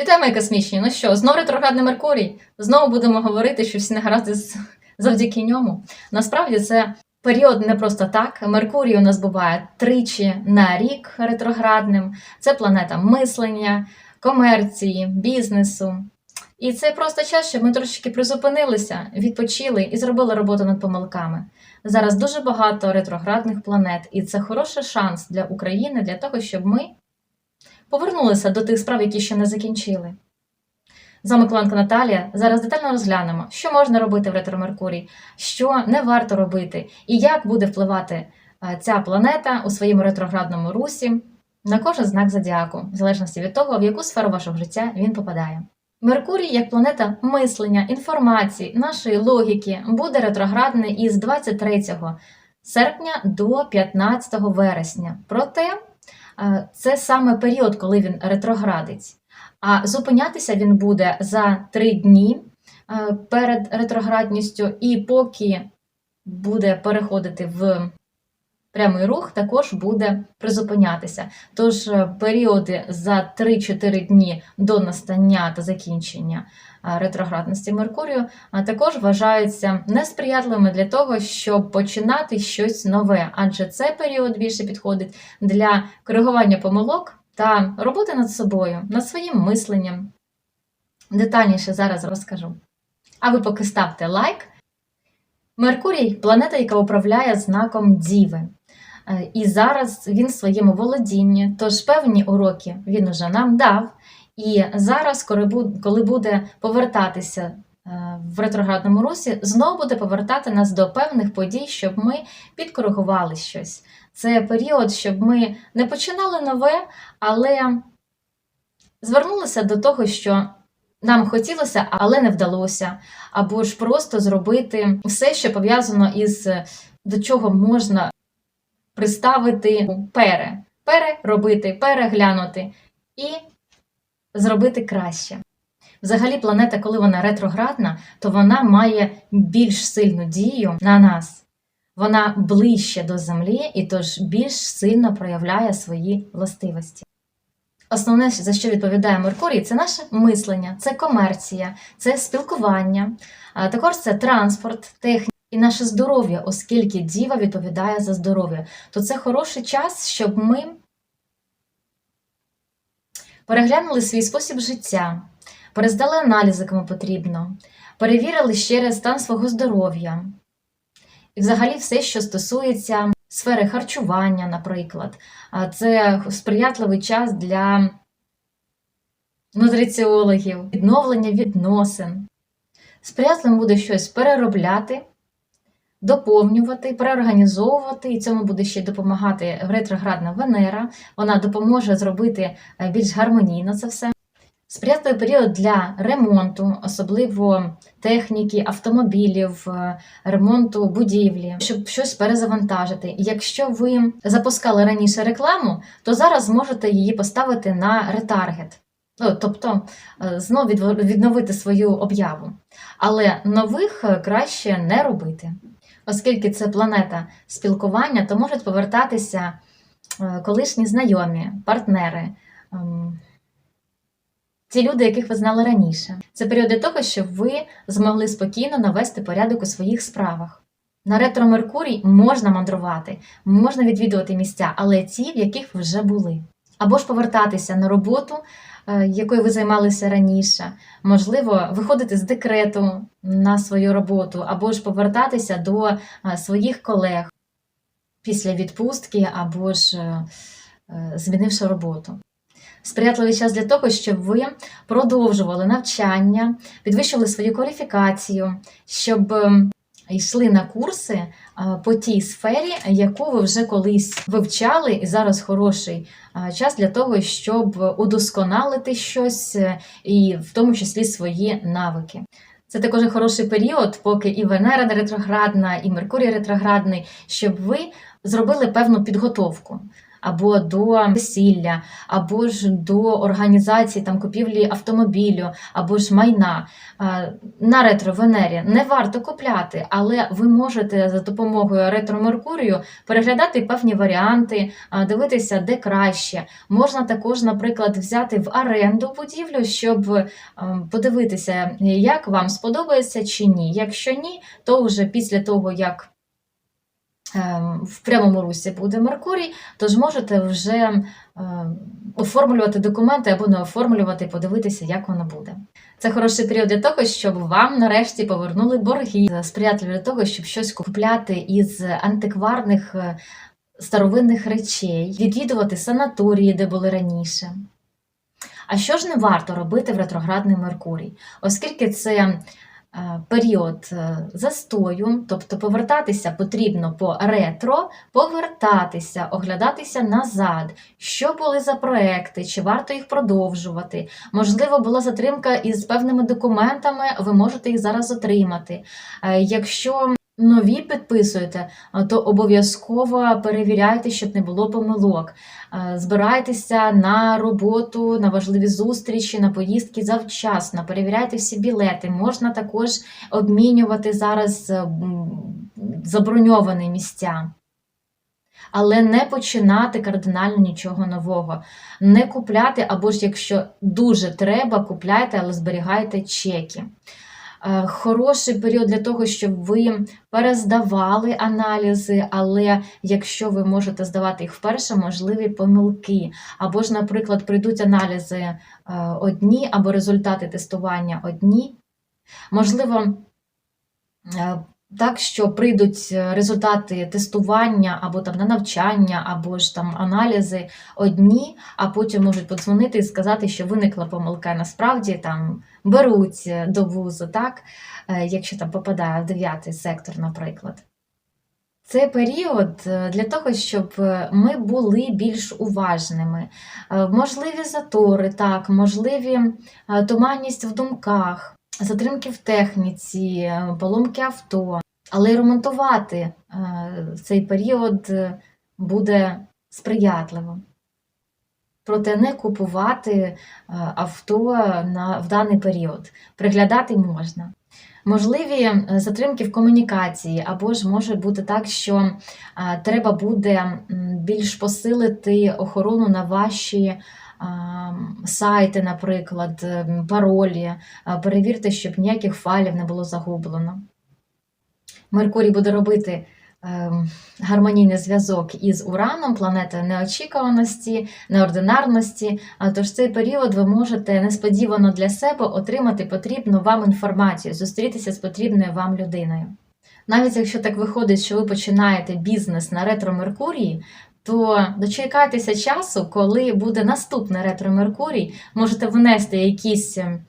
Вітаю, мої космічні! Ну що, знову ретроградний Меркурій? Знову будемо говорити, що всі негаразди завдяки ньому. Насправді це період не просто так. Меркурій у нас буває тричі на рік ретроградним. Це планета мислення, комерції, бізнесу. І це просто час, щоб ми трошечки призупинилися, відпочили і зробили роботу над помилками. Зараз дуже багато ретроградних планет, і це хороший шанс для України для того, щоб ми повернулися до тих справ, які ще не закінчили. З вами Кланка Наталія. Зараз детально розглянемо, що можна робити в ретро Меркурій, що не варто робити, і як буде впливати е, ця планета у своєму ретроградному русі на кожен знак зодіаку, в залежності від того, в яку сферу вашого життя він попадає. Меркурій, як планета мислення, інформації, нашої логіки, буде ретроградний із 23 серпня до 15 вересня. Проте це саме період, коли він ретроградить. А зупинятися він буде за три дні е, перед ретроградністю, і поки буде переходити в прямий рух, також буде призупинятися. Тож е, періоди за 3-4 дні до настання та закінчення е, ретроградності Меркурію а також вважаються несприятливими для того, щоб починати щось нове, адже цей період більше підходить для коригування помилок та роботи над собою, над своїм мисленням. Детальніше зараз розкажу. А ви поки ставте лайк. Меркурій планета, яка управляє знаком Діви. Е, І зараз він в своєму володінні, тож певні уроки він уже нам дав. І зараз, коли буде повертатися е, в ретроградному русі, знову буде повертати нас до певних подій, щоб ми підкоригували щось. Це період, щоб ми не починали нове, але звернулися до того, що нам хотілося, але не вдалося, або ж просто зробити все, що пов'язано із до чого можна приставити пере, переробити, переглянути і зробити краще. Взагалі, планета, коли вона ретроградна, то вона має більш сильну дію на нас. Вона ближче до Землі і тож більш сильно проявляє свої властивості. Основне, за що відповідає Меркурій, це наше мислення, це комерція, це спілкування, також це транспорт, техніка і наше здоров'я, оскільки діва відповідає за здоров'я. То це хороший час, щоб ми переглянули свій спосіб життя, перездали аналізи, кому потрібно, перевірили ще раз стан свого здоров'я. І взагалі все, що стосується сфери харчування, наприклад, це сприятливий час для нутриціологів, відновлення відносин. Сприятливим буде щось переробляти, доповнювати, переорганізовувати, і цьому буде ще допомагати ретроградна Венера. Вона допоможе зробити е, більш гармонійно це все. Сприятливий період для ремонту, особливо техніки, автомобілів, е, ремонту будівлі, щоб щось перезавантажити. Якщо ви запускали раніше рекламу, то зараз можете її поставити на ретаргет. Ну, тобто е, знов відновити свою об'яву. Але нових краще не робити. Оскільки це планета спілкування, то можуть повертатися е, колишні знайомі, партнери. ем, Ті люди, яких ви знали раніше. Це період для того, щоб ви змогли спокійно навести порядок у своїх справах. На ретро Меркурій можна мандрувати, можна відвідувати місця, але ті, в яких ви вже були. Або ж повертатися на роботу, якою ви займалися раніше, можливо, виходити з декрету на свою роботу, або ж повертатися до е, своїх колег після відпустки, або ж е, е, змінивши роботу. Сприятливий час для того, щоб ви продовжували навчання, підвищували свою кваліфікацію, щоб ем, йшли на курси е, по тій сфері, яку ви вже колись вивчали, і зараз хороший е, час для того, щоб удосконалити щось, е, і в тому числі свої навики. Це також хороший період, поки і Венера ретроградна, і Меркурій ретроградний, щоб ви зробили певну підготовку. Або до весілля, або ж до організації там купівлі автомобілю, або ж майна на ретро-венері не варто купляти, але ви можете за допомогою ретро-меркурію переглядати певні варіанти, дивитися, де краще. Можна також, наприклад, взяти в оренду будівлю, щоб подивитися, як вам сподобається чи ні. Якщо ні, то вже після того, як в прямому русі буде Меркурій, тож можете вже е, оформлювати документи або не оформлювати, подивитися, як воно буде. Це хороший період для того, щоб вам нарешті повернули борги, сприятливі для того, щоб щось купляти із антикварних е, старовинних речей, відвідувати санаторії, де були раніше. А що ж не варто робити в ретроградний Меркурій, оскільки це е, період е, застою, тобто повертатися потрібно по ретро, повертатися, оглядатися назад, що були за проекти, чи варто їх продовжувати. Можливо, була затримка із певними документами, ви можете їх зараз отримати. Е, Якщо нові підписуєте, то обов'язково перевіряйте, щоб не було помилок. Збирайтеся на роботу, на важливі зустрічі, на поїздки завчасно. Перевіряйте всі білети. Можна також обмінювати зараз е, заброньовані місця. Але не починати кардинально нічого нового. Не купляти, або ж якщо дуже треба, купляйте, але зберігайте чеки. Е, Хороший період для того, щоб ви перездавали аналізи, але якщо ви можете здавати їх вперше, можливі помилки. Або ж, наприклад, прийдуть аналізи е, одні, або результати тестування одні. Можливо, е, так, що прийдуть результати тестування або там на навчання, або ж там аналізи одні, а потім можуть подзвонити і сказати, що виникла помилка. Насправді там беруть до вузу, так, е, якщо там попадає в дев'ятий сектор, наприклад. Це період е, для того, щоб е, ми були більш уважними. Е, Можливі затори, так, можливі е, туманність в думках, затримки в техніці, е, поломки авто. Але й ремонтувати е, цей період е, буде сприятливо. Проте не купувати авто на, в даний період. Приглядати можна. Можливі затримки в комунікації, або ж може бути так, що треба буде більш посилити охорону на ваші сайти, наприклад, паролі. Е, Перевірте, щоб ніяких файлів не було загублено. Меркурій буде робити е, гармонійний зв'язок із Ураном, планетою неочікуваності, неординарності. Тож цей період ви можете несподівано для себе отримати потрібну вам інформацію, зустрітися з потрібною вам людиною. Навіть якщо так виходить, що ви починаєте бізнес на ретро Меркурії, то дочекайтеся часу, коли буде наступний ретро Меркурій, можете внести якісь ем,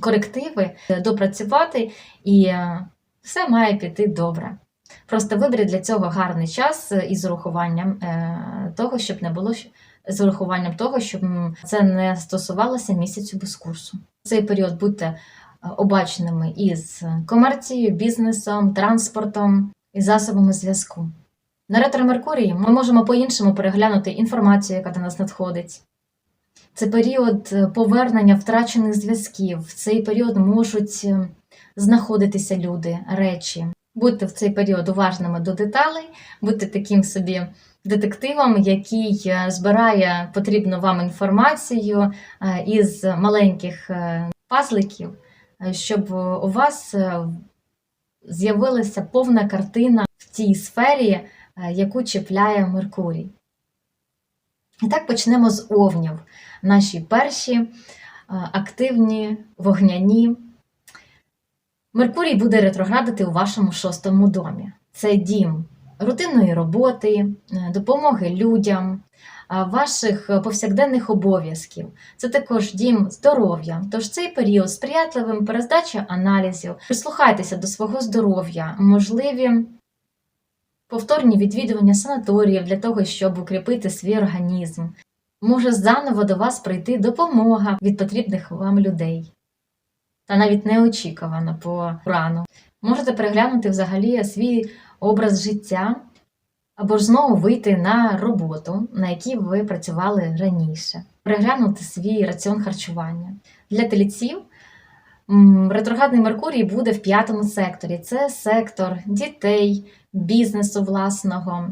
корективи, допрацювати, і е, все має піти добре. Просто виберіть для цього гарний час е, із урахуванням е, того, щоб не було з урахуванням того, щоб це не стосувалося місяцю без курсу. В цей період будьте е, обачними із комерцією, бізнесом, транспортом і засобами зв'язку. На ретро Меркурії ми можемо по-іншому переглянути інформацію, яка до нас надходить. Це період е, повернення втрачених зв'язків. В цей період можуть е, знаходитися люди, речі. Будьте в цей період уважними до деталей, будьте таким собі детективом, який е, збирає потрібну вам інформацію із маленьких пазликів, щоб у вас з'явилася повна картина в тій сфері, яку чіпляє Меркурій. І так почнемо з овнів. Наші перші е, активні, вогняні. Меркурій буде ретроградити у вашому шостому домі. Це дім рутинної роботи, е, допомоги людям, ваших е, повсякденних обов'язків. Це також дім здоров'я. Тож цей період сприятливим перездача аналізів. Прислухайтеся до свого здоров'я, можливі повторні відвідування санаторіїв для того, щоб укріпити свій організм. Може заново до вас прийти допомога від потрібних вам людей. Та навіть неочікувано по рану. Можете переглянути взагалі свій образ життя, або ж знову вийти на роботу, на якій ви працювали раніше, переглянути свій раціон харчування. Для тельців ретроградний Меркурій буде в п'ятому секторі. Це сектор дітей, бізнесу власного,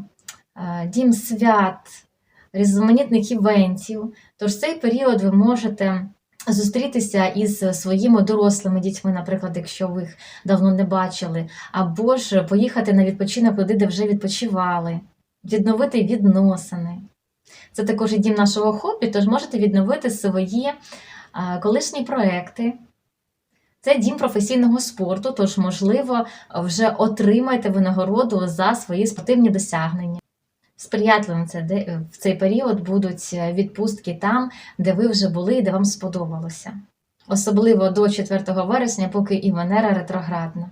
е, дім свят, різноманітних івентів. Тож цей період ви можете зустрітися із своїми дорослими дітьми, наприклад, якщо ви їх давно не бачили, або ж поїхати на відпочинок туди, де вже відпочивали, відновити відносини. Це також і дім нашого хобі, тож можете відновити свої колишні проекти. Це дім професійного спорту, тож, можливо, вже отримаєте винагороду за свої спортивні досягнення. Сприятливим це в цей період будуть відпустки там, де ви вже були і де вам сподобалося. Особливо до 4 вересня, поки і Венера ретроградна.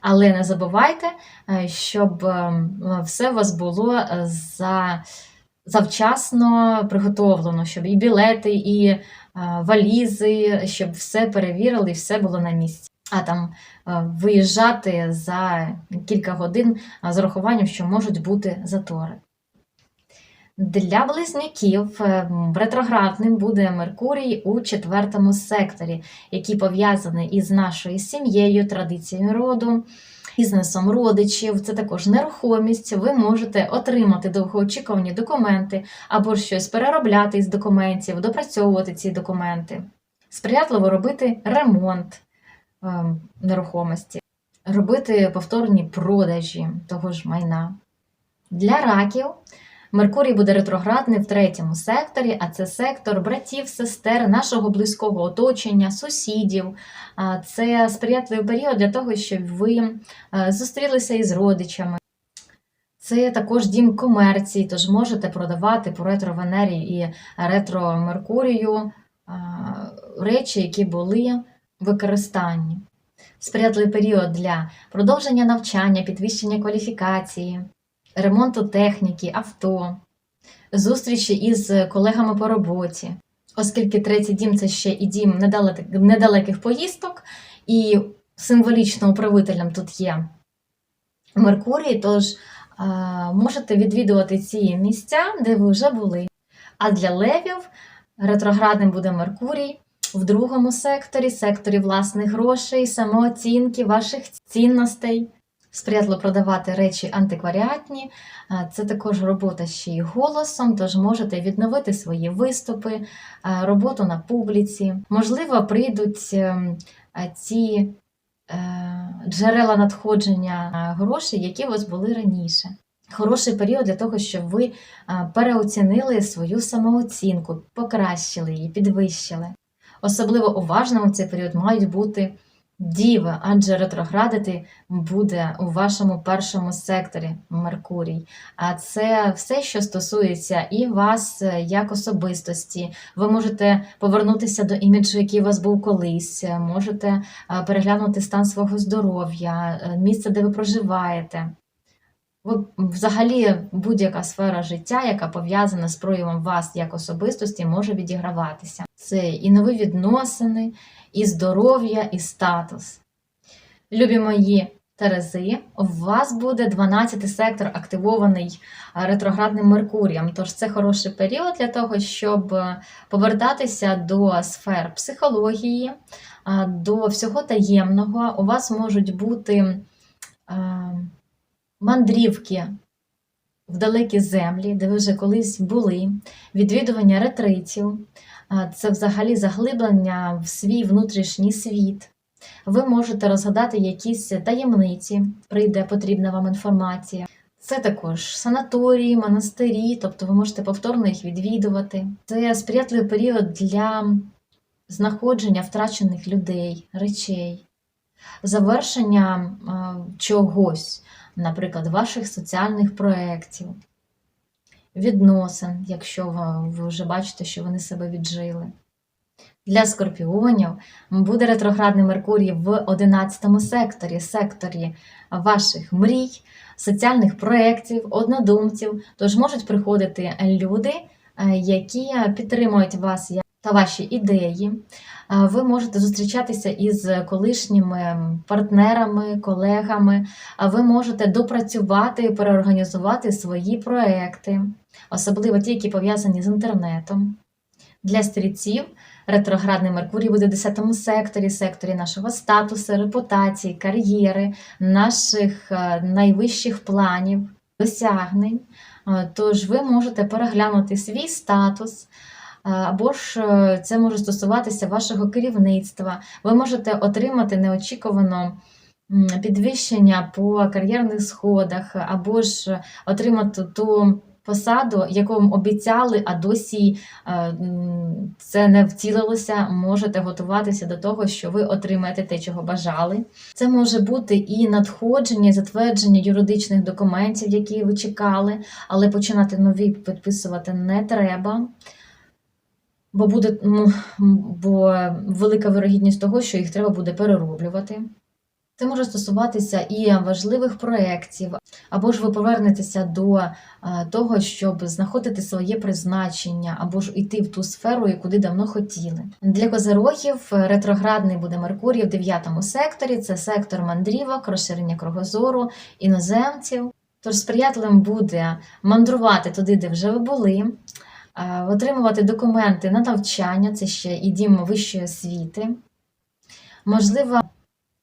Але не забувайте, е, щоб е, все у вас було е, за, завчасно приготовлено, щоб і білети, і е, валізи, щоб все перевірили і все було на місці. А там е, виїжджати за кілька годин з урахуванням, що можуть бути затори. Для близнюків е, ретроградним буде Меркурій у четвертому секторі, який пов'язаний із нашою сім'єю, традиціями роду, бізнесом родичів. Це також нерухомість. Ви можете отримати довгоочікувані документи або щось переробляти із документів, допрацьовувати ці документи. Сприятливо робити ремонт е, нерухомості, робити повторні продажі того ж майна. Для раків Меркурій буде ретроградний в третьому секторі, а це сектор братів, сестер, нашого близького оточення, сусідів. Це сприятливий період для того, щоб ви е, зустрілися із родичами. Це також дім комерції, тож можете продавати по ретро-Венері і ретро-Меркурію речі, які були в використанні. Сприятливий період для продовження навчання, підвищення кваліфікації, ремонту техніки, авто, зустрічі із колегами по роботі. Оскільки третій дім це ще і дім недалеких, поїздок, і символічно управителем тут є Меркурій, тож можете відвідувати ці місця, де ви вже були. А для левів ретроградним буде Меркурій в другому секторі, секторі власних грошей, самооцінки, ваших цінностей. Сприятливо продавати речі антикваріатні. Це також робота ще й голосом, тож можете відновити свої виступи, роботу на публіці. Можливо, прийдуть ем, ці е, джерела надходження грошей, які у вас були раніше. Хороший період для того, щоб ви переоцінили свою самооцінку, покращили її, підвищили. Особливо уважними в цей період мають бути діви, адже ретроградити буде у вашому першому секторі Меркурій. А це все, що стосується і вас е, як особистості. Ви можете повернутися до іміджу, який у вас був колись, е, можете е, переглянути стан свого здоров'я, місце, де ви проживаєте. Ви, взагалі, будь-яка сфера життя, яка пов'язана з проявом вас як особистості, може відіграватися. Це і нові відносини, і здоров'я, і статус. Любі мої Терези, у вас буде 12-й сектор активований ретроградним Меркурієм. Тож це хороший період для того, щоб е, повертатися до сфер психології, до всього таємного. У вас можуть бути мандрівки в далекі землі, де ви вже колись були, відвідування ретритів. Це взагалі заглиблення в свій внутрішній світ. Ви можете розгадати якісь таємниці, прийде потрібна вам інформація. Це також санаторії, монастирі, тобто ви можете повторно їх відвідувати. Це сприятливий період для знаходження втрачених людей, речей, завершення чогось, наприклад, ваших соціальних проєктів, відносин, якщо ви- вже бачите, що вони себе віджили. Для скорпіонів буде ретроградний Меркурій в 11 секторі, секторі ваших мрій, соціальних проєктів, однодумців. Тож можуть приходити люди, е, які підтримують вас та ваші ідеї. Е, Ви можете зустрічатися із колишніми партнерами, колегами, ви можете допрацювати, переорганізувати свої проекти, особливо ті, які пов'язані з інтернетом. Для стрільців ретроградний Меркурій буде в 10 секторі, секторі нашого статусу, репутації, кар'єри, наших е, найвищих планів, досягнень. Е, Тож ви можете переглянути свій статус. Або ж е, це може стосуватися вашого керівництва. Ви можете отримати неочікувано підвищення по кар'єрних сходах, або ж отримати ту посаду, яку вам обіцяли, а досі е, це не втілилося. Можете готуватися до того, що ви отримаєте те, чого бажали. Це може бути і надходження, і затвердження юридичних документів, які ви чекали, але починати нові підписувати не треба. Бо буде ну, бо велика вирогідність того, що їх треба буде перероблювати. Це може стосуватися і важливих проєктів, або ж ви повернетеся до е, того, щоб знаходити своє призначення, або ж йти в ту сферу, куди давно хотіли. Для козирогів е, ретроградний буде Меркурій в 9 секторі. Це сектор мандрівок, розширення кругозору, іноземців. Тож сприятливим буде мандрувати туди, де вже ви були, отримувати документи на навчання, це ще і дім вищої освіти. Можливо,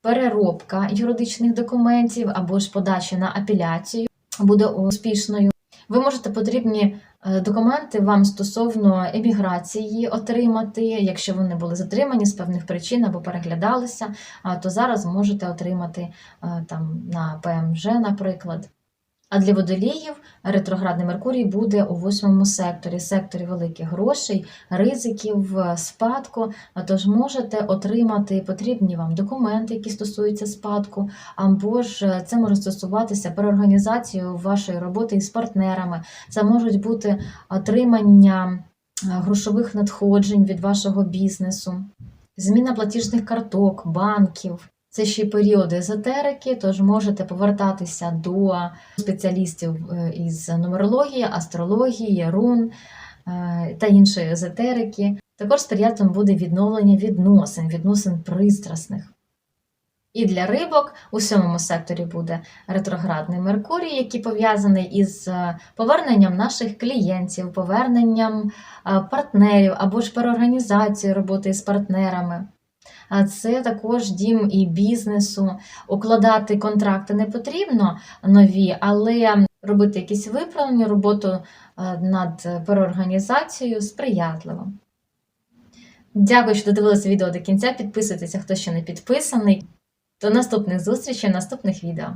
переробка юридичних документів або ж подача на апеляцію буде успішною. Ви можете потрібні е, документи вам стосовно еміграції отримати, якщо вони були затримані з певних причин або переглядалися, то зараз можете отримати е, там на ПМЖ, наприклад. А для водоліїв ретроградний Меркурій буде у восьмому секторі, секторі великих грошей, ризиків, е, спадку. Тож можете отримати потрібні вам документи, які стосуються спадку, або ж е, це може стосуватися переорганізації вашої роботи із партнерами. Це можуть бути отримання е, грошових надходжень від вашого бізнесу, зміна платіжних карток, банків. Це ще й період езотерики, тож можете повертатися до спеціалістів е, із нумерології, астрології, рун е, та іншої езотерики. Також сприятливим буде відновлення відносин, відносин пристрасних. І для рибок у сьомому секторі буде ретроградний Меркурій, який пов'язаний із е, поверненням наших клієнтів, поверненням партнерів або ж переорганізацією роботи з партнерами. Це також дім і бізнесу. Укладати контракти не потрібно нові, але робити якісь виправлення, роботу е, над переорганізацією сприятливо. Дякую, що додивилися відео до кінця. Підписуйтеся, хто ще не підписаний. До наступних зустрічей, наступних відео.